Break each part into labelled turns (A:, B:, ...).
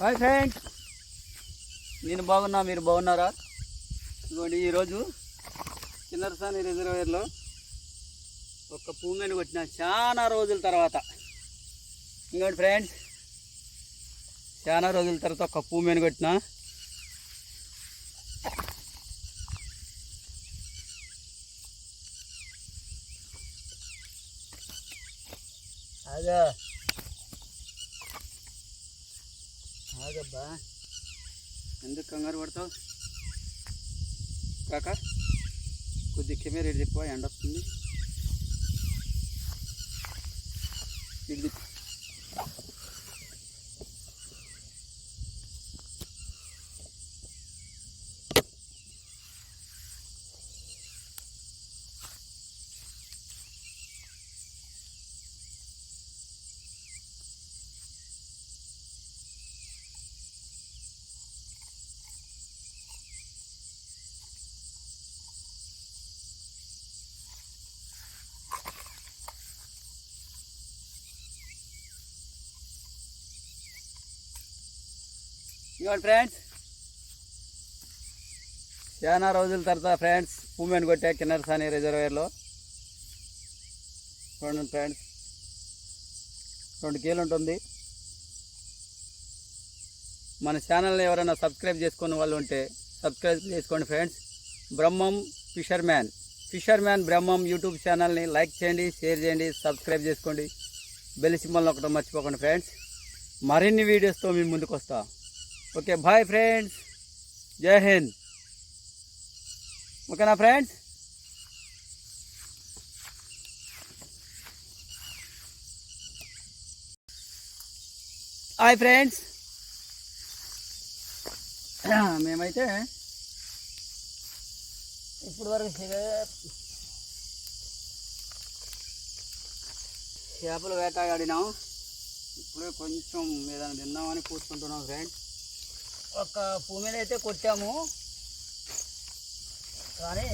A: Hi friends నేను బాగున్నా మీరు బాగున్నారా? ఇదిగోండి ఈరోజు చిన్నరసాని రిజర్వేర్లో ఒక పూమెను కొట్టిన చాలా రోజుల తర్వాత. ఇంకోటి ఫ్రెండ్స్ చాలా రోజుల తర్వాత ఒక పూమెను కొట్టిన. అదే ఆగబ్బా ఎందుకు కంగారు పడతావు కాక కొద్ది కెమెరా ఇటు చెప్పు ఎండ వస్తుంది ఇటు ఫ్రెండ్స్ చాలా రోజుల తర్వాత ఫ్రెండ్స్ పూమెన్ కొట్టా కిన్నరసాని రిజర్వేర్లో చూడండి ఫ్రెండ్స్ రెండు కేలు ఉంటుంది. మన ఛానల్ని ఎవరైనా సబ్స్క్రైబ్ చేసుకున్న వాళ్ళు ఉంటే సబ్స్క్రైబ్ చేసుకోండి friends Brahmam fisherman fisherman Brahmam YouTube ఛానల్ని లైక్ చేయండి షేర్ చేయండి సబ్స్క్రైబ్ చేసుకోండి. బెల్ సింబల్ ఒకటి మర్చిపోకండి ఫ్రెండ్స్ మరిన్ని వీడియోస్తో మేము ముందుకు వస్తాం. ఓకే బాయ్ ఫ్రెండ్స్ జై హింద్ ఓకేనా ఫ్రెండ్స్ హాయ్ ఫ్రెండ్స్ మేమైతే ఇప్పుడు వరకు చే- చేపలు వేటాడినాం ఇప్పుడే కొంచెం ఏదైనా తిందామని కూర్చుంటున్నాం ఫ్రెండ్స్ ఒక భూమిని అయితే కొట్టాము. కానీ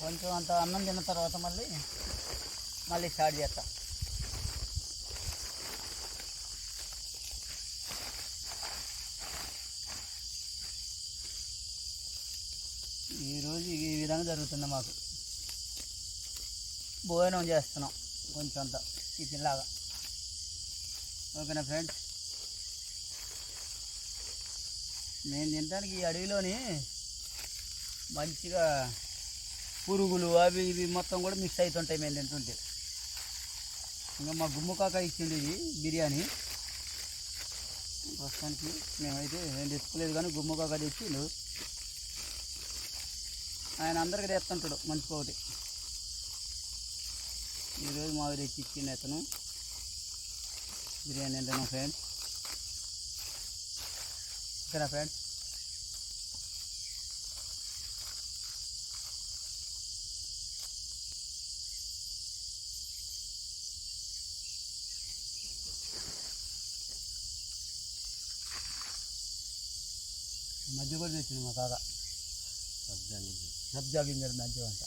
A: కొంచెం అంత అన్నం తిన్న తర్వాత మళ్ళీ మళ్ళీ స్టార్ట్ చేస్తా. ఈరోజు ఈ విధంగా జరుగుతుంది మాకు. భోజనం చేస్తున్నాం కొంచెం అంత టిఫిన్ లాగా. ఓకేనా ఫ్రెండ్స్? నేను తినడానికి ఈ అడవిలోని మంచిగా పురుగులు అవి ఇవి మొత్తం కూడా మిక్స్ అవుతుంటాయి మేము తింటుంటే. ఇంకా మా గుమ్మకాక ఇచ్చింది ఇది బిర్యానీ. ప్రస్తుతానికి మేమైతే ఏం తెచ్చుకోలేదు కానీ గుమ్మకాక తెచ్చిండు. ఆయన అందరికి తెస్తుంటాడు మంచి ఒకటి. ఈరోజు మాది తెచ్చి ఇచ్చిండు అతను. బిర్యానీ తింటున్నాం ఫ్రెండ్స్. ఓకేనా ఫ్రెండ్స్ మధ్య కూడా తెచ్చింది మా కాక సబ్జా గింజలు మంచిగా అంట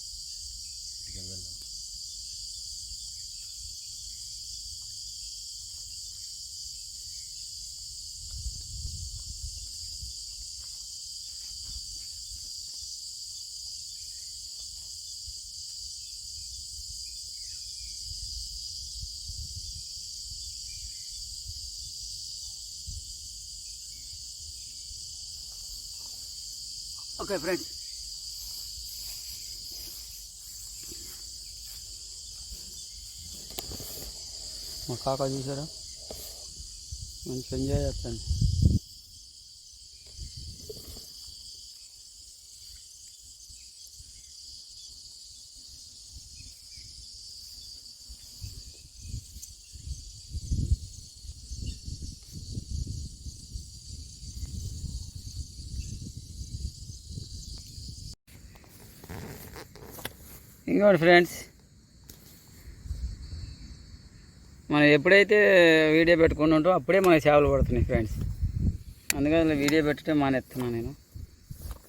A: ఓకే ఫ్రెండ్స్ మా కాకా చూసారా? మంచి ఎంజాయ్ చేస్తాను. ఇంకోటి ఫ్రెండ్స్. మనం ఎప్పుడైతే వీడియో పెట్టుకుని అప్పుడే మనకి చేపలు పడుతున్నాయి ఫ్రెండ్స్. అందుకని వీడియో పెట్టడం మానేస్తున్నాను నేను.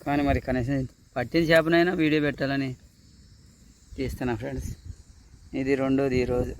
A: కానీ మరి కనీసం పట్టిన చేపనైనా వీడియో పెట్టాలని తీస్తున్నా ఫ్రెండ్స్. ఇది రెండోది ఈరోజు